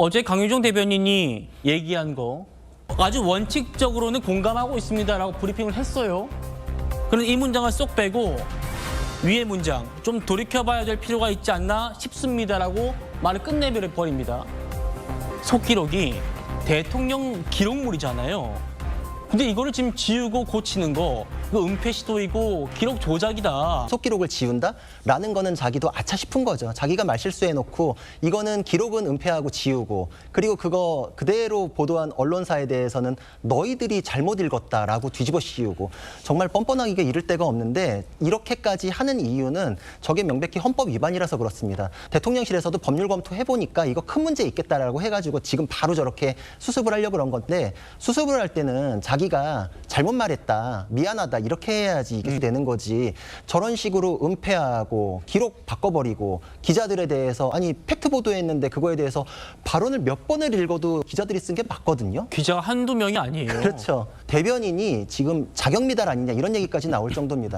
어제 강유정 대변인이 얘기한 거 아주 원칙적으로는 공감하고 있습니다라고 브리핑을 했어요. 그런데 이 문장을 쏙 빼고 위의 문장 좀 돌이켜봐야 될 필요가 있지 않나 싶습니다라고 말을 끝내버려 버립니다. 속기록이 대통령 기록물이잖아요. 근데 이거를 지금 지우고 고치는 거 이거 은폐 시도이고 기록 조작이다. 속기록을 지운다라는 거는 자기도 아차 싶은 거죠. 자기가 말실수해놓고 이거는 기록은 은폐하고 지우고 그리고 그거 그대로 보도한 언론사에 대해서는 너희들이 잘못 읽었다라고 뒤집어 씌우고 정말 뻔뻔하기가 이를 데가 없는데 이렇게까지 하는 이유는 저게 명백히 헌법 위반이라서 그렇습니다. 대통령실에서도 법률 검토 해보니까 이거 큰 문제 있겠다라고 해가지고 지금 바로 저렇게 수습을 하려고 그런 건데 수습을 할 때는 자기 가 잘못 말했다 미안하다 이렇게 해야지 이게 되는 거지 저런 식으로 은폐하고 기록 바꿔버리고 기자들에 대해서 아니 팩트 보도했는데 그거에 대해서 발언을 몇 번을 읽어도 기자들이 쓴 게 맞거든요. 기자가 한두 명이 아니에요. 그렇죠. 대변인이 지금 자격 미달 아니냐 이런 얘기까지 나올 정도입니다.